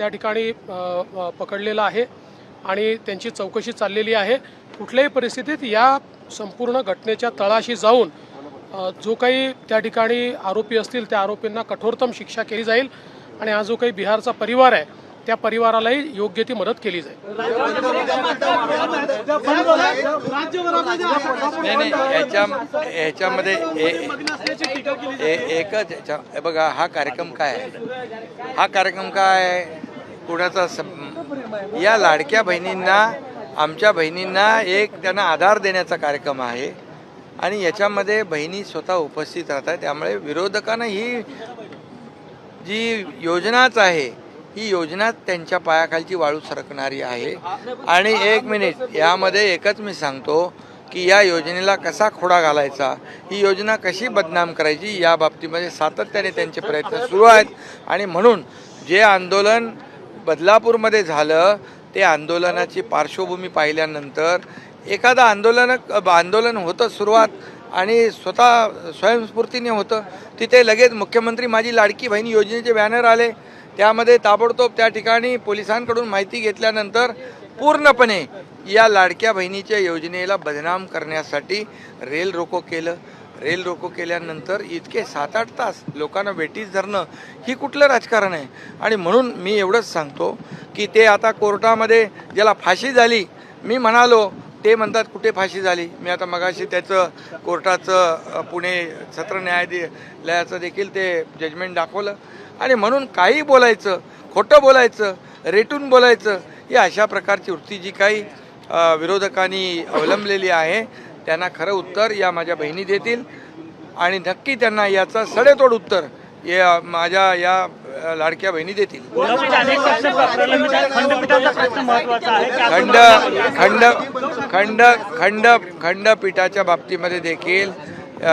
त्या ठिकाणी पकडलेला आहे आणि त्यांची चौकशी चाललेली आहे. कुठल्याही परिस्थितीत या संपूर्ण घटनेच्या तळाशी जाऊन जो काही त्या ठिकाणी आरोपी असतील त्या आरोपींना कठोरतम शिक्षा केली जाईल आणि हा जो काही बिहारचा परिवार आहे त्या परिवारालाही योग्य ती मदत केली जाईल. याच्या याच्यामध्ये ए- ए- एकच याच्या बघा हा कार्यक्रम काय आहे? हा कार्यक्रम काय आहे? कुणाचा सम- या लाडक्या बहिणींना आमच्या बहिणींना एक त्यांना आधार देण्याचा कार्यक्रम आहे. आणि याच्यामध्ये बहिणी स्वतः उपस्थित राहतात. त्यामुळे विरोधकांना ही जी योजनाच आहे ही योजना त्यांच्या पायाखालची वाळू सरकणारी आहे. आणि एक मिनिट यामध्ये एकच मी सांगतो की या योजनेला कसा खोडा घालायचा ही योजना कशी बदनाम करायची या बाबतीमध्ये सातत्याने त्यांचे प्रयत्न सुरू आहेत. आणि म्हणून जे आंदोलन बदलापूरमध्ये झालं ते आंदोलनाची पार्श्वभूमी पाहिल्यानंतर एखादं आंदोलन आंदोलन होतं सुरुवात आणि स्वतः स्वयंस्फूर्तीने होतं. तिथे लगेच मुख्यमंत्री माझी लाडकी बहीण योजनेचे बॅनर आले. त्यामध्ये ताबडतोब त्या ठिकाणी पोलिसांकडून माहिती घेतल्यानंतर पूर्णपणे या लाडक्या बहिणीच्या योजनेला बदनाम करण्यासाठी रेल रोको केलं. रेल रोको केल्यानंतर इतके सात आठ तास लोकांना वेटीस धरणं ही कुठलं राजकारण आहे? आणि म्हणून मी एवढंच सांगतो की ते आता कोर्टामध्ये ज्याला फाशी झाली मी म्हणालो ते म्हणतात कुठे फाशी झाली? मी आता मगाशी त्याचं कोर्टाचं पुणे सत्र न्यायालयाचं देखील ते जजमेंट दाखवलं. आणि म्हणून काही बोलायचं खोटं बोलायचं रेटून बोलायचं ही अशा प्रकारची वृत्ती जी काही विरोधकांनी अवलंबलेली आहे. त्यांना खरं उत्तर या माझ्या बहिणी देतील. आणि नक्की त्यांना याचं सडेतोड उत्तर या माझ्या या लाडक्या बहिणी देतील. की खंड खंड खंड खंड खंडपीठाच्या बाबतीमध्ये देखील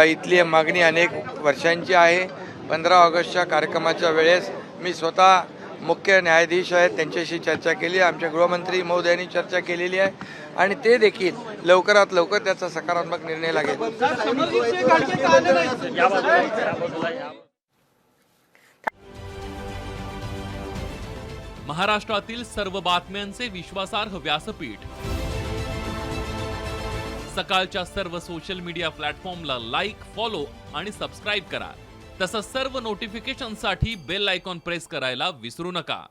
इथली मागणी अनेक वर्षांची आहे. पंधरा ऑगस्टच्या कार्यक्रमाच्या वेळेस मी स्वतः मुख्य न्यायाधीश आहेत त्यांच्याशी चर्चा केली आहे. आमच्या गृहमंत्री महोदयांनी चर्चा केलेली आहे. आणि ते देखील लवकरात लवकर त्याचा सकारात्मक निर्णय लागेल. महाराष्ट्रातील सर्व बातम्यांचे विश्वासार्ह व्यासपीठ. सकाळच्या सर्व सोशल मीडिया प्लॅटफॉर्मला लाईक फॉलो आणि सबस्क्राईब करा. तसंच सर्व नोटिफिकेशनसाठी बेल आयकॉन प्रेस करायला विसरू नका.